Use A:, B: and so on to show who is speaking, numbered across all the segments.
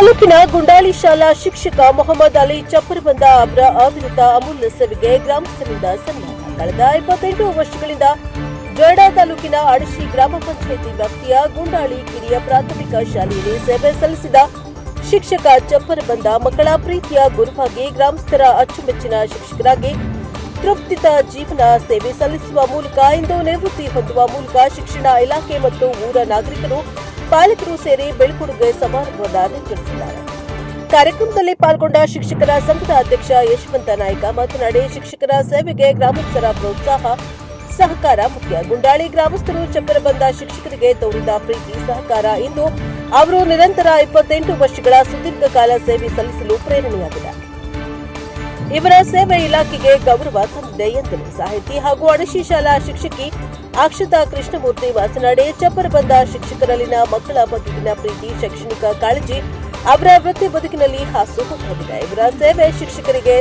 A: ತಾಲೂಕಿನ ಗುಂಡಾಳಿ ಶಾಲಾ ಶಿಕ್ಷಕ ಮೊಹಮ್ಮದ್ ಅಲಿ ಚಪ್ಪರಬಂದ ಅವರ ಅವಿರತ ಅಮೂಲ್ಯ ಸೇವೆಗೆ ಗ್ರಾಮಸ್ಥರಿಂದ ಸನ್ಮಾನ. ಕಳೆದ ಇಪ್ಪತ್ತೆಂಟು ವರ್ಷಗಳಿಂದ ಜೊಯ್ಡಾ ತಾಲೂಕಿನ ಅಡಶಿ ಗ್ರಾಮ ಪಂಚಾಯಿತಿ ವ್ಯಾಪ್ತಿಯ ಗುಂಡಾಳಿ ಕಿರಿಯ ಪ್ರಾಥಮಿಕ ಶಾಲೆಯಲ್ಲಿ ಸೇವೆ ಸಲ್ಲಿಸಿದ ಶಿಕ್ಷಕ ಚಪ್ಪರಬಂದ ಮಕ್ಕಳ ಪ್ರೀತಿಯ ಗುರುವಾಗಿ ಗ್ರಾಮಸ್ಥರ ಅಚ್ಚುಮೆಚ್ಚಿನ ಶಿಕ್ಷಕರಾಗಿ ತೃಪ್ತಿತ ಜೀವನ ಸೇವೆ ಸಲ್ಲಿಸುವ ಮೂಲಕ ಇಂದು ನಿವೃತ್ತಿ ಹೊಂದುವ ಮೂಲಕ ಶಿಕ್ಷಣ ಇಲಾಖೆ ಮತ್ತು ಊರ ನಾಗರಿಕರು ಪಾಲಕರು ಸೇರಿ ಬೆಳಕುಡುಗೆ ಸಮಾರಂಭದ ನಿರ್ವಹಿಸಿದ್ದಾರೆ ಕಾರ್ಯಕ್ರಮದಲ್ಲಿ ಪಾಲ್ಗೊಂಡ ಶಿಕ್ಷಕರ ಸಂಘದ ಅಧ್ಯಕ್ಷ ಯಶವಂತ ನಾಯ್ಕ ಮಾತನಾಡಿ, ಶಿಕ್ಷಕರ ಸೇವೆಗೆ ಗ್ರಾಮಸ್ಥರ ಪ್ರೋತ್ಸಾಹ, ಸಹಕಾರ ಮುಖ್ಯ. ಗುಂಡಾಳಿ ಗ್ರಾಮಸ್ಥರು ಚಪ್ಪರಬಂದ ಶಿಕ್ಷಕರಿಗೆ ತೋರಿದ ಪ್ರೀತಿ, ಸಹಕಾರ ಇಂದು ಅವರು ನಿರಂತರ ಇಪ್ಪತ್ತೆಂಟು ವರ್ಷಗಳ ಸುದೀರ್ಘ ಕಾಲ ಸೇವೆ ಸಲ್ಲಿಸಲು ಪ್ರೇರಣೆಯಾಗಿದೆ. ಇವರ ಸೇವೆ ಇಲಾಖೆಗೆ ಗೌರವ ತಂದಿದೆ ಎಂದರು ಸಾಹಿತಿ ಹಾಗೂ ಅಡಶಿ ಶಾಲಾ ಶಿಕ್ಷಕಿ ಅಕ್ಷತಾ ಕೃಷ್ಣಮೂರ್ತಿ ಮಾತನಾಡಿ ಚಪ್ಪರಬಂದ ಶಿಕ್ಷಕರಲ್ಲಿನ ಮಕ್ಕಳ ಬಗೆಗಿನ ಪ್ರೀತಿ, ಶೈಕ್ಷಣಿಕ ಕಾಳಜಿ ಅವರ ವೃತ್ತಿ ಬದುಕಿನಲ್ಲಿ ಹಾಸು ಹೊಂದಿದೆ ಇವರ ಸೇವೆ ಶಿಕ್ಷಕರಿಗೆ,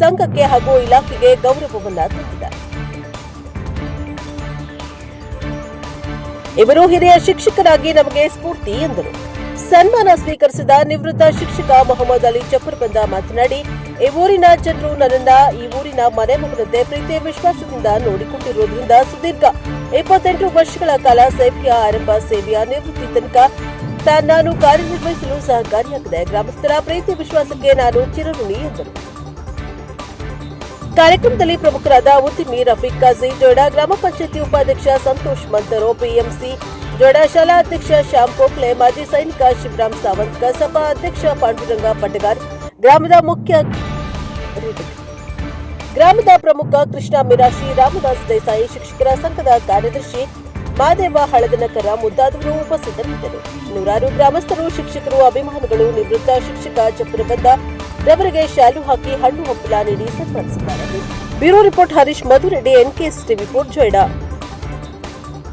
A: ಸಂಘಕ್ಕೆ ಹಾಗೂ ಇಲಾಖೆಗೆ ಗೌರವವನ್ನ ತಂದಿದೆ. ಇವರು ಹಿರಿಯ ಶಿಕ್ಷಕರಾಗಿ ನಮಗೆ ಸ್ಫೂರ್ತಿ ಎಂದರು. ಸನ್ಮಾನ ಸ್ವೀಕರಿಸಿದ ನಿವೃತ್ತ ಶಿಕ್ಷಕ ಮೊಹಮ್ಮದ್ ಅಲಿ ಚಪ್ಪರ್ಬಂದ ಮಾತನಾಡಿ, ಈ ಊರಿನ ಜನರು ನನ್ನನ್ನ ಈ ಊರಿನ ಮನೆ ಮಗನಂತೆ ಪ್ರೀತಿ ವಿಶ್ವಾಸದಿಂದ ನೋಡಿಕೊಂಡಿರುವುದರಿಂದ ಸುದೀರ್ಘ ಇಪ್ಪತ್ತೆಂಟು ವರ್ಷಗಳ ಕಾಲ ಸೇವೆಯ ಆರಂಭ ಸೇವೆಯ ನಿವೃತ್ತಿ ತನಕ ನಾನು ಕಾರ್ಯನಿರ್ವಹಿಸಲು ಸಹಕಾರಿಯಾಗಿದೆ. ಗ್ರಾಮಸ್ಥರ ಪ್ರೀತಿ ವಿಶ್ವಾಸಕ್ಕೆ ನಾನು ಚಿರಋಣಿ ಎಂದರು. ಕಾರ್ಯಕ್ರಮದಲ್ಲಿ ಪ್ರಮುಖರಾದ ಉದ್ದಿಮಿ ರಫೀಕ್ ಕಾಜಿ ಜೋಡ ಗ್ರಾಮ ಪಂಚಾಯತಿ ಉಪಾಧ್ಯಕ್ಷ ಸಂತೋಷ್ ಮಂತರೋ ಪಿಎಂಸಿ ಜೋಡಾ ಶಾಲಾ ಅಧ್ಯಕ್ಷ ಶ್ಯಾಮ್ ಕೋಕ್ಲೆ ಮಾಜಿ ಸೈನಿಕ ಶಿವರಾಮ್ ಸಾವಂತ್, ಕಸಬಾ ಅಧ್ಯಕ್ಷ ಪಾಂಡುರಂಗ ಪಟ್ಟಗಾರ್ ಗ್ರಾಮದ ಮುಖ್ಯ ಗ್ರಾಮದ ಪ್ರಮುಖ ಕೃಷ್ಣ ಮಿರಾಶಿ ರಾಮದಾಸ್ ದೇಸಾಯಿ ಶಿಕ್ಷಕರ ಸಂಘದ ಕಾರ್ಯದರ್ಶಿ ಮಾದೇವ ಹಳದನಕರ ಮುಂತಾದವರು ಉಪಸ್ಥಿತರಿದ್ದರು. ನೂರಾರು ಗ್ರಾಮಸ್ಥರು, ಶಿಕ್ಷಕರು, ಅಭಿಮಾನಿಗಳು, ನಿವೃತ್ತ ಶಿಕ್ಷಕ ಚಪ್ಪರಬಂದ ರವರಿಗೆ ಶಾಲು ಹಾಕಿ ಹಣ್ಣು ಹಂಪಲ ನೀಡಿ ಸನ್ಮಾನಿಸಿದ್ದಾರೆ. Bureau report Harish Madhureddy, NKS TV four Joida